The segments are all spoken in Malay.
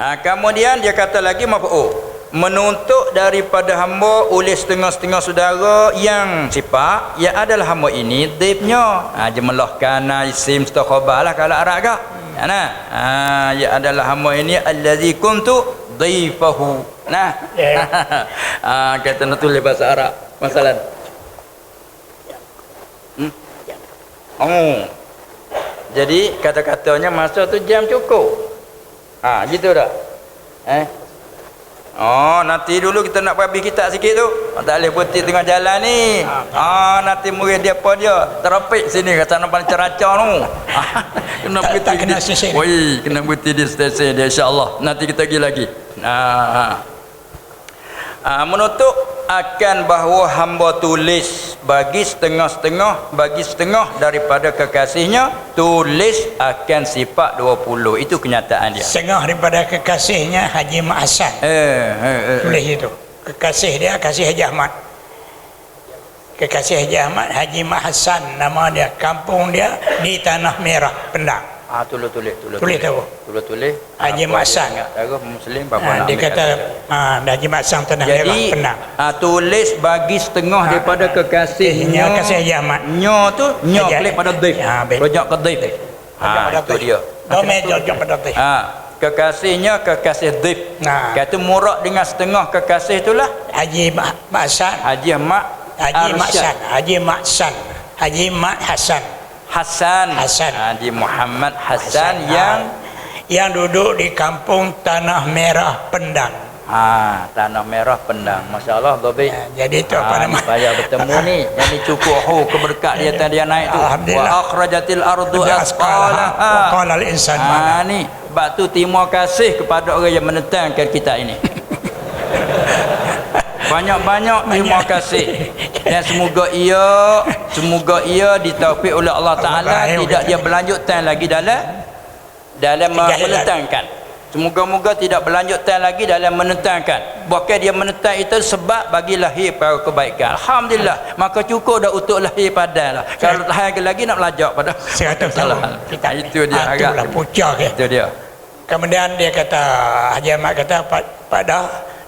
ha, kemudian dia kata lagi maf'ul menuntut daripada hamba oleh setengah-setengah saudara yang sifat yang adalah hamba ini dibnya ha, jemelah kana isim stakhabah lah kalau Arab kah? Ya, nah ha, ya adalah hamba ini allazi kuntu dhaifahu. Nah. Ya. ha, kata nak tulis bahasa Arab masalah hmm? oh. Jadi kata-katanya masa tu jam cukup ha gitu dah eh Oh, nanti dulu kita nak habis kitab sikit tu. Oh, tak boleh putih tengah jalan ni. Ah, nanti murid dia apa dia? Terapik sini kata nak pandai ceracah tu. Ah, kena putih kena dia. sisir. Oi, kena putih di stesen dia insya-Allah. Nanti kita pergi lagi. Ah. Ah, menutup akan bahawa hamba tulis bagi setengah-setengah bagi setengah daripada kekasihnya tulis akan sifat 20 itu kenyataan dia Setengah daripada kekasihnya Haji Mak Hassan. eh eh, eh. Tulis itu. Kekasih dia kasih Haji Ahmad. Kekasih Haji Ahmad Haji Mak Hassan nama dia. Kampung dia di Tanah Merah, Pendang. Ah tulis tulis tulis. Tulis tahu. Tulis tulis. Haji dia ingat Cara muslim apa Ha, nak dia kata ha, Haji Mak Hassan Tanah Merah, Jadi Pendang. ah, tulis bagi setengah daripada kekasihnya. Nya kasih Haji Ahmad. Nyo tu nyo Haji- klik pada dhaif. Ha. Rojak ke dhaif. Ha itu dia. Domen jojok pada teh. Ha kekasihnya kekasih dhaif. Nah. Kata murak dengan setengah kekasih itulah Haji Hassan. Haji Haji Mak Arsyad. Hassan. Haji Hassan. Haji Mak Hassan. Hasan. Hasan. Haji Muhammad Hasan Hassan. yang yang duduk di kampung Tanah Merah Pendang. ha tanah merah pendang. Masya-Allah Babi. Ya, jadi itu apa Ah, nama? payah bertemu ni. Jadi cukup hu keberkat dia tadi yang naik tu. Wa akhrajatil ardu Asqalaha wa qala al-insan Ha ni, bab tu terima kasih kepada orang yang menentangkan kita ini. Banyak-banyak terima kasih. Dan semoga ia semoga ia ditaufik oleh Allah Taala tidak dia berlanjutkan lagi dalam dalam menentangkan. Semoga-moga tidak berlanjutkan lagi dalam menentangkan. Bahkan dia menentang itu sebab bagi lahir para kebaikan. Alhamdulillah. Maka cukup dah untuk lahir padan lah. Kalau lahir lagi nak belajar pada Seratus tahun. Kita itu dia Ah, agak. itulah pucak dia. Itu dia. Kemudian dia kata Haji Ahmad kata "Pak- pada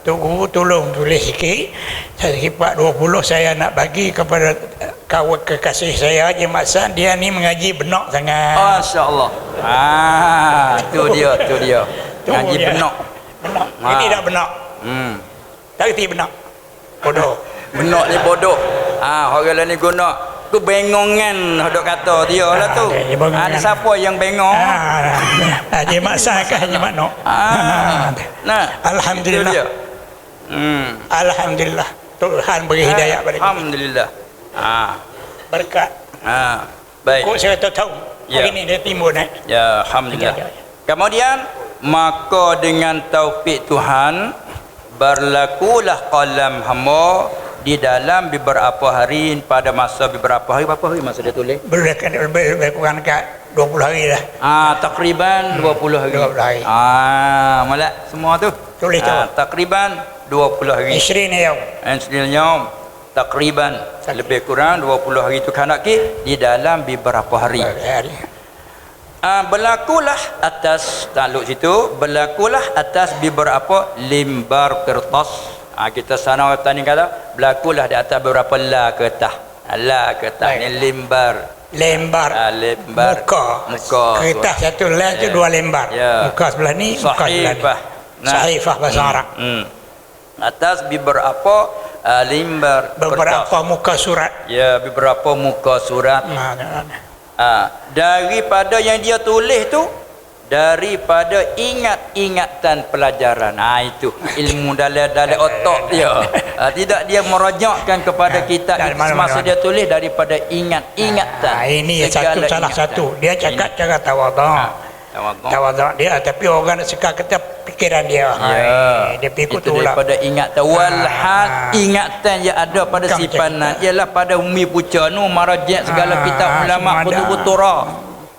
Tok Guru tolong tulis sikit saya sifat 20 saya nak bagi kepada kawan kekasih saya Haji Ahmad San dia ni mengaji benak sangat Masya Allah. Ah, tu dia, tu dia. Tu Ngaji dia. benak. benak Ah. ini tak benak Hmm. tak kerti benak bodoh Benak ni bodoh. Ah, orang lain ni guna tu bengongan hodok kata dia lah tu. Ah. Ada siapa yang bengong? ah, Haji Ahmad San ke Haji Ahmad Nok Ah. Nah, Alhamdulillah. Hmm. Alhamdulillah Tuhan beri hidayah pada kita Alhamdulillah. Ah. berkat Ah. Baik. kok saya tak tahu Ya. hari ni dia timbul naik Ya, alhamdulillah. Ya, ya, ya. Kemudian maka dengan taufik Tuhan berlakulah qalam hamba di dalam beberapa hari pada masa beberapa hari berapa hari masa dia tulis? lebih, lebih, lebih kurang dekat 20 hari dah Ah takriban 20 hari. 20 hari. Ah malak semua tu. Tulis ah, tu. takriban 20 hari. 20 yaum Istilahnya takriban lebih kurang 20 hari itu kanak ki di dalam beberapa hari. hari. Ah, berlakulah atas takluk situ berlakulah atas beberapa lembar kertas. Ah, kita sana orang tani kata berlakulah di atas beberapa la kertas. Ah, la kertas ni lembar lembar ah, lembar muka. muka. Kertas satu lah tu Ya. dua lembar Ya. muka sebelah ni muka sebelah ni. Sahifah. Sahifah bahasa Arab. Hmm. atas beberapa ah, lembar beberapa muka surat ya beberapa muka surat nah, nah, nah. Ha, daripada yang dia tulis tu daripada ingat-ingatan pelajaran. Ha itu ilmu dalam dalam otak dia. Ha, tidak dia merajakkan kepada kita dari mana- semasa mana- dia tulis daripada ingat-ingatan. Ah, ini satu salah ingatan. satu dia cakap Ini. cara tawaduk Ha, tawaduk. tawaduk dia tapi orang nak suka kata pikiran dia. Ya. Hai, dia pikir itu tu lah daripada ingatan. Walhal Ah. ingatan yang ada pada Bukan simpanan ialah pada umi puca nu marajat segala Ah, kitab ulama kutubutura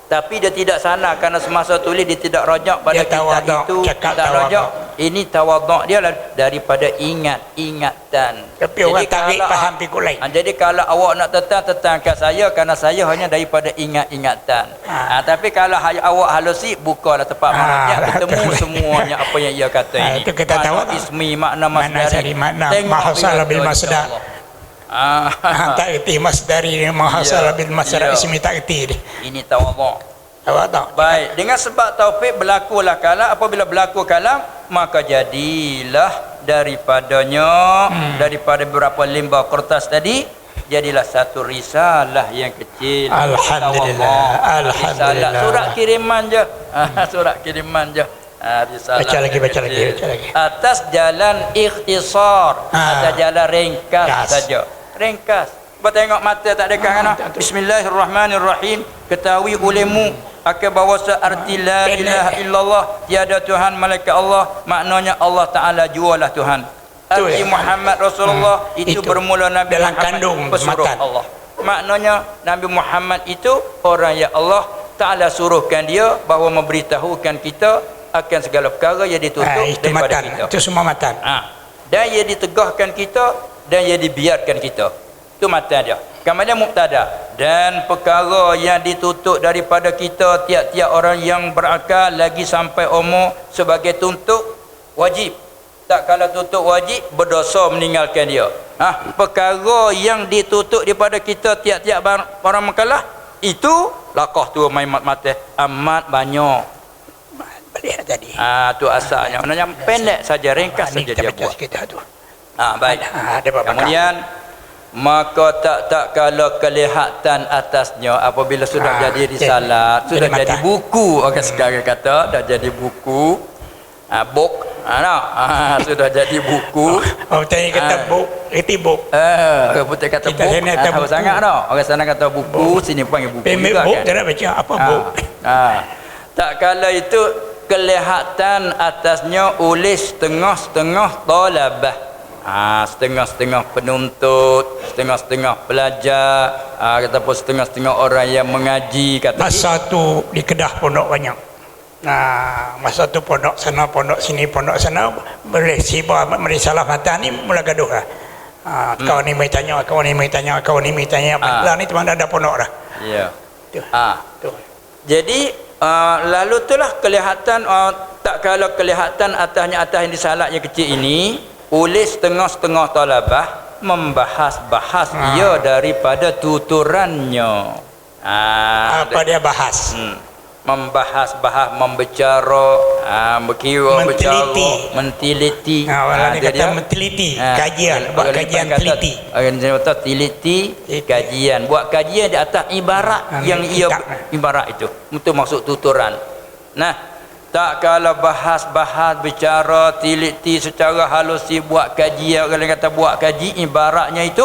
tapi dia tidak sana kerana semasa tulis dia tidak rajak pada Dia kitab tawaduk, itu cakap tak rajak ini tawaduk dia lah daripada ingat ingatan Tapi orang tarik faham pikul lain. Ha, jadi kalau awak nak tetang tetang kat saya kerana saya hanya daripada ingat-ingatan. Ha. Ha. tapi kalau hay, awak halusi bukalah tempat Ha, maknanya ketemu betul. semuanya apa yang ia kata Ha, ini. itu kita makna tahu tak? ismi makna Makna masdari. sari, makna mahasal bila bil tu, masdar. Ah, Ha, tak erti masdari ni mahasal Ya, bil masdar ya. ismi tak erti dia. ini tawaduk. Tahu? Baik, dengan sebab taufik berlakulah kalam apabila berlaku kalam maka jadilah daripadanya hmm. daripada beberapa lembar kertas tadi jadilah satu risalah yang kecil. Alhamdulillah, Tawabah. alhamdulillah. Risalah surat kiriman je. Ah, surat kiriman je. Risalah Baca lagi, baca lagi, baca lagi. Atas jalan ikhtisar, Ah. atas jalan ringkas Ringkas. saja. Ringkas. Kau tengok mata tak ada kan? tak ada. Bismillahirrahmanirrahim. Ketahui olehmu akan bahawa searti la ilaha illallah tiada Tuhan malaikat Allah maknanya Allah Taala jualah Tuhan. Tu Arti ya. Muhammad Rasulullah Hmm. itu, Itu. bermula Nabi Dalam Muhammad kandung pesuruh matan. Allah. Maknanya Nabi Muhammad itu orang yang Allah Taala suruhkan dia bahawa memberitahukan kita akan segala perkara yang ditutup Ha, itu daripada matan. kita. Itu semua matan. Ha. Dan ia ditegahkan kita dan ia dibiarkan kita. Itu mata dia. Kemudian mubtada dan perkara yang ditutup daripada kita tiap-tiap orang yang berakal lagi sampai umur sebagai tuntut wajib. Tak kalau tutup wajib berdosa meninggalkan dia. Ha, perkara yang ditutup daripada kita tiap-tiap orang makalah itu lakah tu main mat mata amat banyak. Balik tadi. Ah tu asalnya. Maknanya pendek saja ringkas Ni saja kita dia buat. sikit dah tu. Ah baik. Ha, Kemudian maka tak tak kalau kelihatan atasnya apabila sudah Ah, jadi jadi- risalah, sudah jadi jadi, buku orang sekarang kata dah jadi buku. Ah book. Ah, no. ah sudah jadi buku. Oh, tanya kata Ah. buk, reti. Eh, orang putih kata Kita book. sini Ah, kata buku. sangat dah. Orang sana kata buku, sini panggil buku Pemik juga buk, kan. tak baca apa Ah, buk. ah. Tak kala itu kelihatan atasnya oleh setengah-setengah talabah. Ah, setengah-setengah penuntut, setengah-setengah pelajar, ah, ataupun setengah-setengah orang yang mengaji kata Masa tu di Kedah pondok banyak. Nah, masa tu pondok sana, pondok sini, pondok sana boleh sibar merisalah mata ni mula gaduh lah. Ha, kau ni mai tanya, kau ni mai tanya, kau ni mai tanya. Ah. Lah ni teman ada pondok dah. Ya. Tu. Ah. Tu. Jadi uh, lalu itulah kelihatan uh, tak kalau kelihatan atasnya atas yang disalat yang kecil ini oleh setengah-setengah talabah membahas-bahas Ah. ia daripada tuturannya. Ah, Apa dia bahas? Hmm. Membahas-bahas, membicara, ah, berkira, Menteliti. bercara, mentiliti. Ha, orang dia kata menteliti, Ah, kajian, buat kajian kata- teliti. Orang kata teliti, kajian. Buat kajian di atas ibarat Ah, yang ia ibarat itu. Itu maksud tuturan. Nah, tak kalau bahas-bahas bicara teliti secara halusi buat kajian orang kata buat kaji ibaratnya itu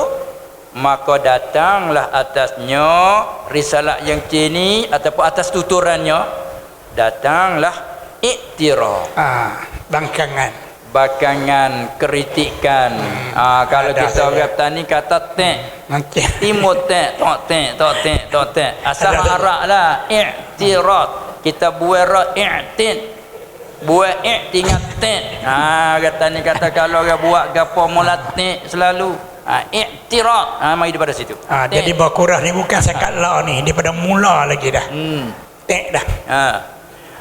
maka datanglah atasnya risalah yang kini ataupun atas tuturannya datanglah iktiraf Ah, bangkangan. bakangan kritikan ah, kalau kita orang petani kata tek Nanti. Timur tek tok tek tok tek tok tek asal Ada, ada. arab lah i'tirat kita buat ra i'tid buat i' tinggal tek ha kata ni kata kalau orang buat gapo mula tek selalu ha i'tirat ha mari daripada situ Tek. jadi bakurah ni bukan sekat la ni, daripada mula lagi dah. hmm Tek dah. Ha.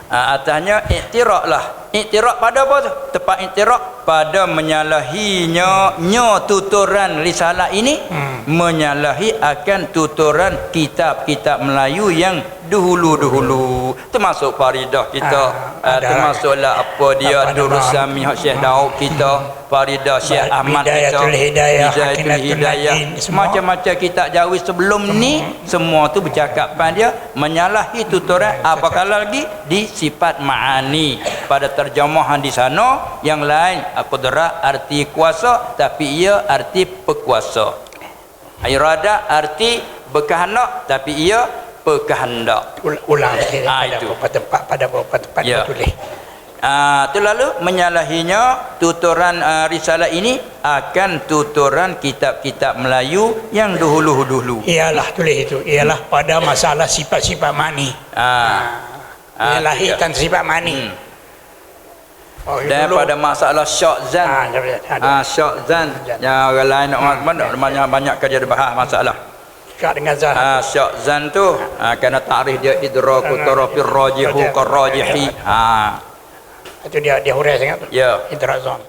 ha atasnya iktirak lah. Iktirak pada apa tu? Tepat iktirak pada menyalahinya nya tuturan risalah ini Hmm. menyalahi akan tuturan kitab-kitab Melayu yang dahulu-dahulu termasuk Faridah kita ah, ada. termasuklah apa dia Apa nama? Durus Sami Hak Syekh Daud kita Faridah Syekh Ahmad kita Hidayah, Hidayatul Hidayah semua. macam-macam kitab Jawi sebelum ni semua tu bercakapan dia menyalahi tuturan apakah lagi di sifat ma'ani pada terjemahan di sana yang lain qudrat arti kuasa tapi ia arti pekuasa irada arti berkehendak tapi ia berkehendak Ul- ulang sikit Ah, pada itu. beberapa tempat pada beberapa tempat Ya. tulis. Ah, tu lalu menyalahinya tuturan ah, risalah ini akan tuturan kitab-kitab Melayu yang dahulu-dahulu. Ialah tulis itu, ialah pada masalah sifat-sifat mani. Ah. Ah, Ia lahirkan sifat mani. Hmm. Oh, dan dulu. pada masalah syak zan Ah, ada- ada. ah syak zan yang orang lain nak hmm. banyak banyak banyak kerja dia bahas masalah Kak dengan Zahar. ah syak zan tu ah kena takrif dia idraku tarafir rajihu karajihi ah Itu dia dia hurai sangat tu. ya Idrazon.